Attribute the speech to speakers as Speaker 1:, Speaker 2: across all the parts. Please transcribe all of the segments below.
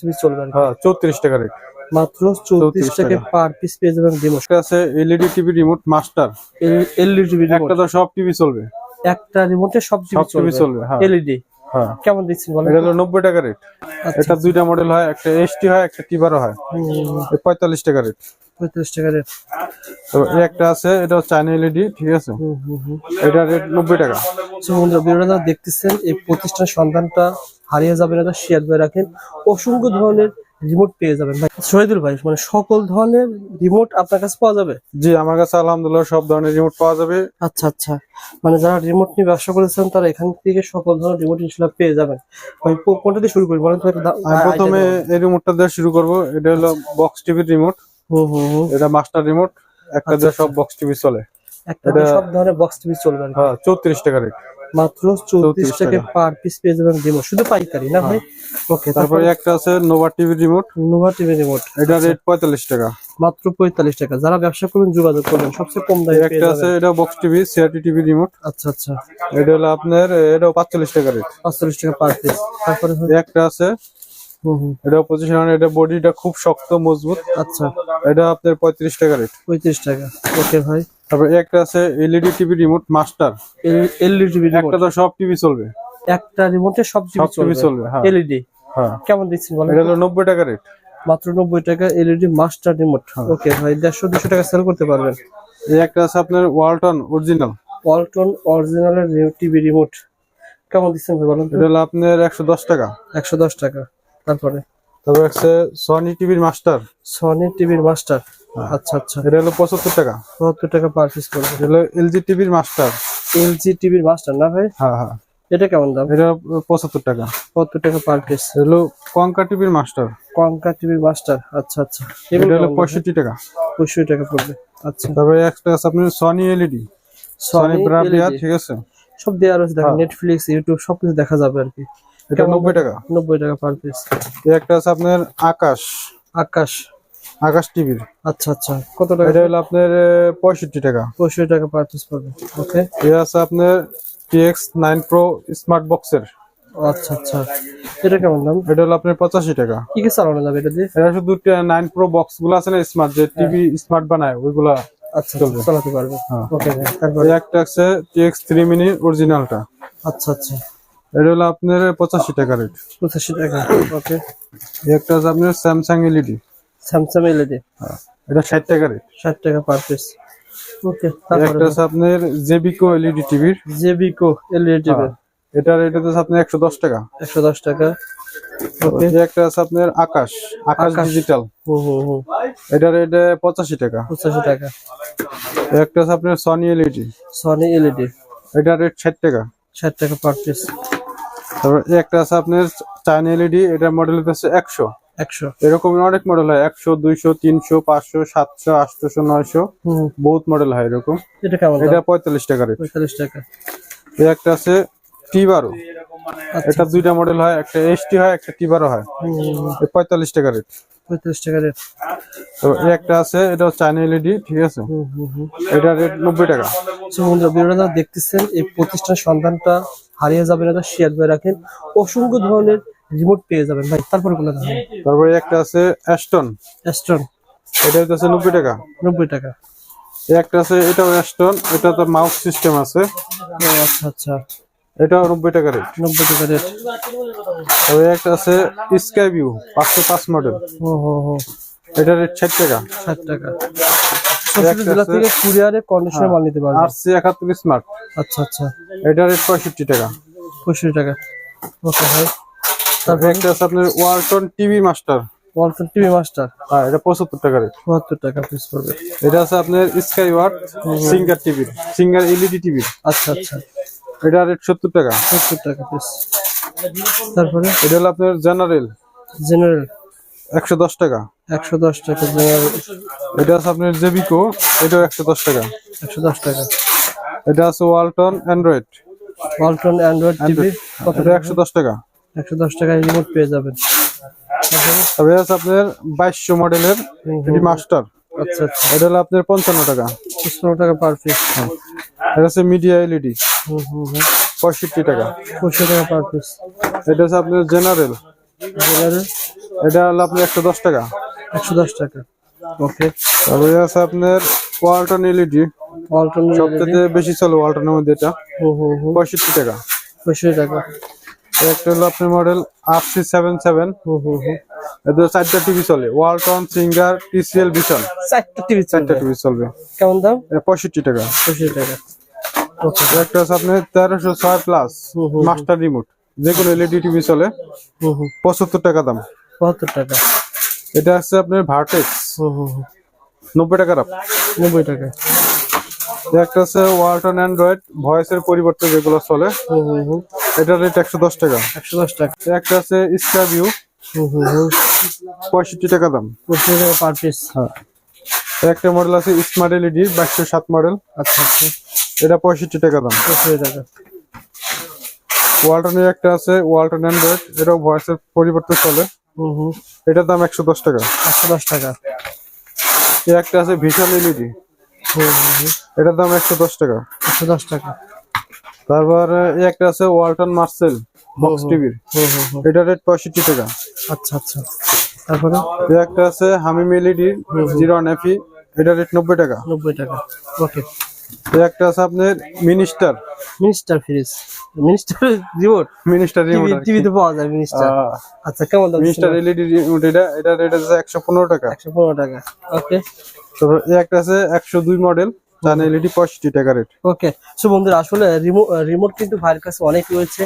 Speaker 1: Piece চলবে
Speaker 2: হ্যাঁ চৌত্রিশ টাকা রেট
Speaker 1: মাত্র চৌত্রিশ
Speaker 2: 34
Speaker 1: টাকা
Speaker 2: টাকা।
Speaker 1: পার পিস পেয়ে যাবেন রিমোট
Speaker 2: একটা আছে LED TV remote master
Speaker 1: LED TV
Speaker 2: একটা তো সব টিভি চলবে।
Speaker 1: একটা রিমোটে সব টিভি চলবে। এলইডি
Speaker 2: হ্যাঁ।
Speaker 1: কেমন দিচ্ছেন বলেন
Speaker 2: এটা হলো নব্বই টাকা রেট
Speaker 1: আচ্ছা।
Speaker 2: এটা দুইটা মডেল হয় একটা এসটি হয় একটা টিবারও হয়। এই পঁয়তাল্লিশ টাকা রেট
Speaker 1: 45 টাকা রেট
Speaker 2: তো একটা আছে এটা চাইনা এলইডি ঠিক আছে? এটা রেট নব্বই টাকা।
Speaker 1: বন্ধুরা ভিডিওটা দেখতেছেন এই প্রতিষ্ঠার সন্ধানটা হারিয়ে যাবে না শেয়ার করে রাখেন। অসংখ্য ধরনের রিমোট পেয়ে যাবেন ভাই। শহীদুল ভাই মানে সকল ধরনের রিমোট আপনার কাছে পাওয়া যাবে?
Speaker 2: জি আমার কাছে আলহামদুলিল্লাহ সব ধরনের রিমোট পাওয়া যাবে।
Speaker 1: আচ্ছা আচ্ছা। মানে যারা রিমোট নিয়ে ব্যবসা করেছেন তারা এখান থেকে সকল ধরনের রিমোট ইনশাল্লাহ পেয়ে যাবেন। ভাই কোনটা দিয়ে শুরু করি? বলেন তো
Speaker 2: প্রথমে এই রিমোটটা দিয়ে শুরু করব। এটা হলো বক্স টিভির রিমোট
Speaker 1: হুম হুম
Speaker 2: এটা মাস্টার রিমোট একটা দিয়ে সব বক্স টিভি চলে।
Speaker 1: একটা দিয়ে সব ধরনের বক্স টিভি চলবে
Speaker 2: হ্যাঁ চৌত্রিশ টাকা রেট
Speaker 1: মাত্র চৌত্রিশ টাকা। পার পিস পেয়ে যাবেন রিমোট শুধু পাইকারি না ভাই? ওকে
Speaker 2: তারপরে
Speaker 1: তারপরে
Speaker 2: একটা আছে নোভা টিভির রিমোট
Speaker 1: নোভা টিভি রিমোট
Speaker 2: এটা রেট পঁয়তাল্লিশ টাকা।
Speaker 1: মাত্র পঁয়তাল্লিশ টাকা। যারা ব্যবসা করবেন যোগাযোগ করবেন। সবচেয়ে কম দামে
Speaker 2: একটা আছে এটা box TV CRT TV remote
Speaker 1: আচ্ছা আচ্ছা।
Speaker 2: এটা হলো আপনার এটাও পাঁচচল্লিশ টাকা রেট
Speaker 1: পাঁচচল্লিশ টাকা পার পিস তারপরে
Speaker 2: একটা আছে এটা পজিশন এটা বডিটা খুব শক্ত মজবুত।
Speaker 1: আচ্ছা।
Speaker 2: এটা আপনার পঁয়ত্রিশ টাকা রেট
Speaker 1: পঁয়ত্রিশ টাকা। ওকে ভাই।
Speaker 2: তারপর একটা আছে LED TV remote master
Speaker 1: LED TV remote
Speaker 2: একটা তো সব টিভি চলবে।
Speaker 1: একটা রিমোটে সব টিভি চলবে।
Speaker 2: চলবে হ্যাঁ।
Speaker 1: এলইডি
Speaker 2: হ্যাঁ।
Speaker 1: কেমন দিচ্ছেন বলেন?
Speaker 2: এটা হলো নব্বই টাকা রেট
Speaker 1: মাত্র নব্বই টাকা এলইডি মাস্টার রিমোট ওকে ভাই দেড়শো দুশো টাকা সেল করতে পারবেন।
Speaker 2: এই একটা আছে আপনার Walton original
Speaker 1: Walton original TV remote কেমন দিচ্ছেন ভাই বলেন
Speaker 2: এটা হলো আপনার একশো দশ টাকা।
Speaker 1: একশো দশ টাকা। তারপরে?
Speaker 2: তারপর আছে সনি টিভির মাস্টার
Speaker 1: সনি টিভির মাস্টার আচ্ছা আচ্ছা।
Speaker 2: এটা হলো পঁচাত্তর টাকা।
Speaker 1: সত্তর টাকা পার পিস করবে
Speaker 2: এটা হলো এলজি টিভির মাস্টার
Speaker 1: এলজি টিভির মাস্টার না ভাই?
Speaker 2: হ্যাঁ হ্যাঁ।
Speaker 1: এটা কেমন দাম?
Speaker 2: এটা পঁচাত্তর টাকা।
Speaker 1: সত্তর টাকা পার পিস
Speaker 2: হলো কঙ্কা টিভির মাস্টার
Speaker 1: কঙ্কা টিভির মাস্টার আচ্ছা আচ্ছা।
Speaker 2: এটা হলো পঁয়ষট্টি টাকা।
Speaker 1: পঁয়ষট্টি টাকা পড়বে আচ্ছা।
Speaker 2: তারপরে একটা আছে আপনার সনি এলইডি সনি ব্রাভিয়া ঠিক আছে?
Speaker 1: সব দেওয়া রয়েছে দেখেন
Speaker 2: হ্যাঁ।
Speaker 1: নেটফ্লিক্স ইউটিউব সবকিছু দেখা যাবে আর কি।
Speaker 2: এটা নব্বই টাকা।
Speaker 1: নব্বই টাকা পার পিস
Speaker 2: এই একটা আছে আপনার আকাশ।
Speaker 1: আকাশ।
Speaker 2: আকাশ টিভির
Speaker 1: আচ্ছা আচ্ছা। কত টাকা?
Speaker 2: এটা হলো আপনার পঁয়ষট্টি টাকা।
Speaker 1: পঁয়ষট্টি টাকা পার পিস পড়বে ওকে
Speaker 2: এই আছে আপনার টিএক্স নাইন প্রো স্মার্ট বক্সের
Speaker 1: আচ্ছা আচ্ছা। এটা কেমন দাম?
Speaker 2: এটা হলো আপনার পঁচাশি টাকা।
Speaker 1: কি কি চালানো যাবে এটা দিয়ে?
Speaker 2: এটা শুধু নাইন প্রো বক্সগুলো আছে না স্মার্ট যে টিভি স্মার্ট বানায় ওইগুলা
Speaker 1: আচ্ছা আচ্ছা, চালাতে পারবে।
Speaker 2: হ্যাঁ।
Speaker 1: ওকে তারপরে
Speaker 2: একটা আছে টিএক্স থ্রি মিনি অরিজিনালটা
Speaker 1: আচ্ছা আচ্ছা।
Speaker 2: এটা হলো আপনার পঁচাশি টাকা রেট
Speaker 1: পঁচাশি টাকা। ওকে
Speaker 2: একটা আছে আপনার স্যামসাং এলইডি
Speaker 1: স্যামসাং এলইডি
Speaker 2: এটা ষাট টাকা রেট
Speaker 1: ষাট টাকা পার পিস ওকে
Speaker 2: একটা আছে আপনার জেবিকো এলইডি টিভির
Speaker 1: জেবিকো এলইডি টিভি
Speaker 2: এটা রেট আছে আপনার একশো দশ টাকা।
Speaker 1: একশো দশ টাকা। ওকে
Speaker 2: একটা আছে আপনার আকাশ। আকাশ। ডিজিটাল
Speaker 1: হুম হুম
Speaker 2: এটা রেট পঁচাশি টাকা।
Speaker 1: পঁচাশি টাকা।
Speaker 2: এই একটা আছে আপনার সনি এলইডি
Speaker 1: সনি এলইডি
Speaker 2: এটা রেট ষাট টাকা।
Speaker 1: ষাট টাকা পার পিস
Speaker 2: তারপর একটা আছে আপনার চায়না এলইডি এটার মডেল হচ্ছে একশো।
Speaker 1: একশো।
Speaker 2: এরকম অনেক মডেল হয় একশো দুইশো তিনশো পাঁচশো সাতশো আটশো নয়শো। বহুত মডেল হয় এরকম।
Speaker 1: এটা কেমন
Speaker 2: এটা পঁয়তাল্লিশ টাকা রেট
Speaker 1: পঁয়তাল্লিশ টাকা।
Speaker 2: এই একটা আছে টি বারো।
Speaker 1: আচ্ছা।
Speaker 2: এটা দুইটা মডেল হয় একটা এসটি হয় একটা টি বারো হয়। পঁয়তাল্লিশ টাকা রেট
Speaker 1: পঁয়তাল্লিশ টাকা রেট
Speaker 2: তো একটা আছে এটা চায়না এলইডি ঠিক আছে? এটা রেট নব্বই টাকা।
Speaker 1: বন্ধুরা দেখতেছেন এই প্রতিষ্ঠানের সন্ধানটা হারিয়ে যাবে না শেয়ার করে রাখেন। অসংখ্য ধরনের রিমোট পেয়ে যাবেন ভাই। তারপরে কোনো দাম
Speaker 2: তারপরে একটা আছে অ্যাস্টন
Speaker 1: অ্যাস্টন
Speaker 2: এটা হচ্ছে নব্বই টাকা।
Speaker 1: নব্বই টাকা।
Speaker 2: এই একটা আছে এটাও অ্যাস্টন এটা তো মাউস সিস্টেম আছে।
Speaker 1: আচ্ছা আচ্ছা।
Speaker 2: এটাও নব্বই টাকা রেট
Speaker 1: নব্বই টাকা রেট
Speaker 2: তবে একটা আছে স্কাই ভিউ পাঁচশো পাঁচ মডেল
Speaker 1: ও হো হো
Speaker 2: এটা রেট ষাট টাকা।
Speaker 1: ষাট টাকা। চৌষট্টি জেলা
Speaker 2: আছে-
Speaker 1: থেকে কুরিয়ারে কন্ডিশনে মাল নিতে পারবেন
Speaker 2: আর সি একাত্তর স্মার্ট
Speaker 1: আচ্ছা আচ্ছা।
Speaker 2: এটা রেট পঁয়ষট্টি টাকা।
Speaker 1: পঁয়ষট্টি টাকা। ওকে ভাই।
Speaker 2: তারপরে একটা আছে আপনার Walton TV master
Speaker 1: Walton TV master
Speaker 2: হ্যাঁ এটা পঁচাত্তর টাকা রেট
Speaker 1: চুয়াত্তর টাকা পিস পড়বে।
Speaker 2: এটা আছে আপনার স্কাই ওয়াট সিঙ্গার টিভির সিঙ্গার এলইডি টিভির
Speaker 1: আচ্ছা আচ্ছা।
Speaker 2: এটা রেট সত্তর টাকা।
Speaker 1: সত্তর টাকা পিস তারপরে?
Speaker 2: এটা হলো আপনার জেনারেল
Speaker 1: জেনারেল
Speaker 2: একশো দশ টাকা।
Speaker 1: একশো দশ টাকা
Speaker 2: এটা আছে আপনার জেবিকো এটাও একশো দশ টাকা।
Speaker 1: একশো দশ টাকা।
Speaker 2: এটা আছে Walton Android
Speaker 1: Walton Android TV কত
Speaker 2: একশো দশ টাকা।
Speaker 1: একশো দশ টাকায় রিমোট পেয়ে যাবেন।
Speaker 2: তবে আছে আপনার বাইশশো মডেলের এটি মাস্টার
Speaker 1: আচ্ছা আচ্ছা।
Speaker 2: এটা হলো আপনার পঞ্চান্ন টাকা।
Speaker 1: পঁচপান্ন টাকা পার পিস
Speaker 2: এটা আছে মিডিয়া এলইডি
Speaker 1: হুম হুম
Speaker 2: পঁয়ষট্টি টাকা।
Speaker 1: পঁচিশশো টাকা পার পিস
Speaker 2: এটা আছে আপনার জেনারেল
Speaker 1: জেনারেল
Speaker 2: এটা হলো আপনার একশো দশ টাকা।
Speaker 1: একশো দশ টাকা। ওকে
Speaker 2: তারপরে আছে আপনার ওয়ালটন এলইডি।
Speaker 1: অল্টন
Speaker 2: সবথেকে বেশি চলে ওয়ালটনের মধ্যে এটা। পঁয়ষট্টি টাকা।
Speaker 1: পঁয়ষট্টি টাকা।
Speaker 2: একটা হলো আপনার model R C seven. Seven এতে চারটা টিভি চলে ওয়ালটন সিঙ্গার টিসিএল ভিশন।
Speaker 1: চারটা টিভি
Speaker 2: চারটা টিভি চলবে।
Speaker 1: কেমন দাম?
Speaker 2: পঁয়ষট্টি টাকা।
Speaker 1: পঁয়ষট্টি টাকা। ওকে
Speaker 2: একটা আছে আপনার তেরোশো ছয় প্লাস মাস্টার রিমোট। যে কোনো এলইডি টিভি চলে। পঁচাত্তর টাকা দাম।
Speaker 1: বাহাত্তর টাকা।
Speaker 2: এটা আছে আপনার ভার্টেক্স নব্বই টাকা দাম
Speaker 1: নব্বই টাকা
Speaker 2: একটা আছে ওয়ালটন অ্যান্ড্রয়েড ভয়েসের পরিবর্তে যেগুলো চলে। এটার রেট একশো দশ টাকা।
Speaker 1: একশো দশ টাকা।
Speaker 2: একটা আছে
Speaker 1: হুম হুম
Speaker 2: পঁয়ষট্টি টাকা দাম।
Speaker 1: পঁয়ষট্টি টাকা পার পিস
Speaker 2: হ্যাঁ। একটা মডেল আছে স্মার্ট এলইডি বাইশশো সাত মডেল
Speaker 1: আচ্ছা আচ্ছা।
Speaker 2: এটা পঁয়ষট্টি টাকা দাম।
Speaker 1: পঁয়ষট্টি টাকা।
Speaker 2: ওয়ালটনের একটা আছে ওয়ালটন অ্যান্ড্রয়েড এটাও ভয়েসের পরিবর্তে চলে।
Speaker 1: হুম।
Speaker 2: এটার দাম একশো দশ টাকা।
Speaker 1: একশো দশ টাকা।
Speaker 2: এই একটা আছে ভিশন এলইডি।
Speaker 1: হুম
Speaker 2: এটার দাম একশো দশ টাকা।
Speaker 1: একশো দশ টাকা।
Speaker 2: তারপর একটা আছে ওয়ালটন মার্সেল বক্স
Speaker 1: হুম।
Speaker 2: টিভির।
Speaker 1: হুম
Speaker 2: রেট পঁয়ষট্টি টাকা।
Speaker 1: আচ্ছা আচ্ছা। তারপরে?
Speaker 2: একটা আছে হামিম এলইডি জিরো এফি এটার রেট নব্বই টাকা।
Speaker 1: নব্বই টাকা। ওকে।
Speaker 2: একটা আছে আপনার minister
Speaker 1: minister fridge minister remote
Speaker 2: minister
Speaker 1: TV
Speaker 2: remote
Speaker 1: টিভিতে পাওয়া যায় মিনিস্টার আচ্ছা কেমন দাম
Speaker 2: মিনিস্টার এলইডি রিমোট এটা এটা রেট আছে একশো পনেরো টাকা।
Speaker 1: একশো পনেরো টাকা। ওকে
Speaker 2: তারপর এই একটা আছে একশো দুই মডেল জান এলইডি পঁয়ষট্টি টাকা রেট
Speaker 1: ওকে সো বন্ধুরা আসলে রিমোট রিমোট কিন্তু ভাইয়ের কাছে অনেক রয়েছে।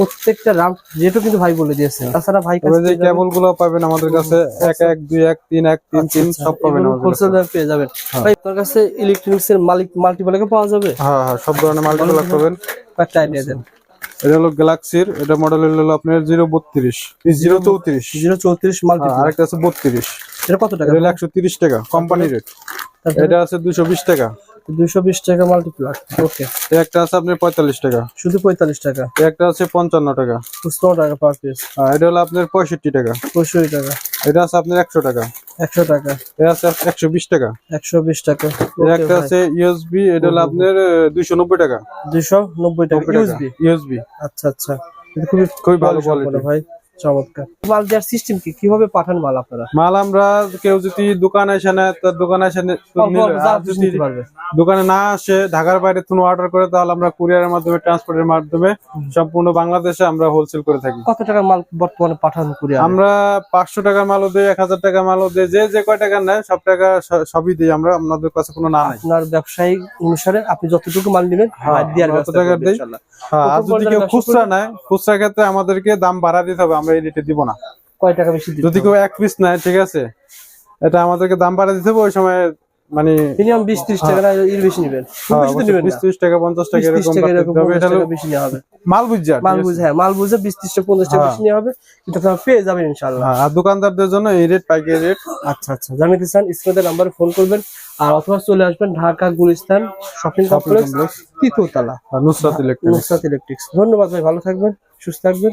Speaker 1: প্রত্যেকটা রাম রেটও কিন্তু ভাই বলে দিয়েছে। তাছাড়া ভাই
Speaker 2: যে কেবলগুলো পাবেন আমাদের কাছে এক এক দুই এক তিন এক তিন তিন সব পাবেন।
Speaker 1: হোলসেল দামে পেয়ে যাবেন। ভাই আপনার কাছে ইলেকট্রনিক্স এর মালিক মাল্টিপ্লাকে পাওয়া যাবে?
Speaker 2: হ্যাঁ হ্যাঁ সব ধরনের মাল্টিপল পাবেন।
Speaker 1: একটা আইডিয়া দেন।
Speaker 2: এটা হলো গ্যালাক্সির এটা মডেল হলো আপনার জিরো বত্রিশ জিরো চৌত্রিশ।
Speaker 1: জিরো চৌত্রিশ মাল্টিপ্লাক
Speaker 2: আরেকটা আছে বত্রিশ।
Speaker 1: এটা কত টাকা?
Speaker 2: এটা হলো একশো তিরিশ টাকা কোম্পানি রেট এটা আছে দুশো বিশ টাকা।
Speaker 1: দুশো বিশ টাকা মাল্টিপ্লাক ওকে
Speaker 2: একটা আছে আপনার পঁয়তাল্লিশ টাকা।
Speaker 1: শুধু পঁয়তাল্লিশ টাকা?
Speaker 2: একটা আছে পঞ্চান্ন টাকা।
Speaker 1: খুচরো টাকা পার পিস
Speaker 2: এটা হলো আপনার পঁয়ষট্টি টাকা।
Speaker 1: পঁয়ষট্টি টাকা।
Speaker 2: এটা আছে আপনার একশো টাকা।
Speaker 1: একশো টাকা।
Speaker 2: এটা আছে একশো বিশ টাকা।
Speaker 1: একশো বিশ টাকা।
Speaker 2: একটা আছে ইউএসবি এটা হলো আপনার দুইশো নব্বই টাকা।
Speaker 1: দুশো নব্বই টাকা। ইউএসবি
Speaker 2: ইউএসবি
Speaker 1: আচ্ছা আচ্ছা। খুবই
Speaker 2: খুবই ভালো
Speaker 1: quality। ভাই। চমৎকার। মাল দেওয়ার সিস্টেম কি? কীভাবে পাঠান মাল আপনারা?
Speaker 2: মাল আমরা কেউ যদি দোকানে এসে নেয় তার দোকানে এসে দোকানে না আসে ঢাকার বাইরে কোনো অর্ডার করে তাহলে আমরা কুরিয়ারের মাধ্যমে ট্রান্সপোর্টের মাধ্যমে সম্পূর্ণ বাংলাদেশে আমরা হোলসেল করে থাকি।
Speaker 1: কত টাকার মাল বর্তমানে পাঠান কুরিয়ার
Speaker 2: আমরা পাঁচশো টাকার মালও দিই এক হাজার টাকার মালও দিই যে যে কয় টাকা নেয় সব টাকা সবই দিই আমরা। আপনাদের কাছে কোনো না
Speaker 1: আপনার ব্যবসায়ী অনুসারে আপনি যতটুকু মাল নেবেন
Speaker 2: হ্যাঁ,
Speaker 1: দেওয়ার
Speaker 2: টাকা হ্যাঁ আর যদি কেউ খুচরা নেয় খুচরা ক্ষেত্রে আমাদেরকে দাম বাড়া দিতে হবে। আমরা এই রেটে দিব না।
Speaker 1: কয় টাকা বেশি
Speaker 2: যদি কেউ এক পিস নেয় ঠিক আছে? এটা আমাদেরকে দাম বাড়া দিতে হবে ওই সময় মানে
Speaker 1: মিনিমাম বিশ ত্রিশ টাকা এর বেশি নেবেন।
Speaker 2: হ্যাঁ,
Speaker 1: বেশি নেবেন
Speaker 2: টাকা পঞ্চাশ টাকা এরকম হবে। এটা
Speaker 1: বেশি নেওয়া হবে।
Speaker 2: মাল বুঝা
Speaker 1: মাল বুঝে হ্যাঁ মাল বুঝে টাকা পঞ্চাশ টাকা
Speaker 2: হ্যাঁ।
Speaker 1: বেশি নেওয়া হবে কিন্তু আপনারা পেয়ে যাবেন ইনশাল্লাহ
Speaker 2: হ্যাঁ, আর দোকানদারদের জন্য এই রেট পাইকারি রেট
Speaker 1: আচ্ছা আচ্ছা। জানাতে চান স্ক্রিনের নাম্বারে ফোন করবেন। আর অথবা চলে আসবেন ঢাকা গুলিস্তান শপিং কমপ্লেক্স তৃতীয়তলা
Speaker 2: নুসরাত ইলেকট্রনিক্স
Speaker 1: নুসরাত ইলেকট্রিক্স ধন্যবাদ ভাই ভালো থাকবেন সুস্থ থাকবেন।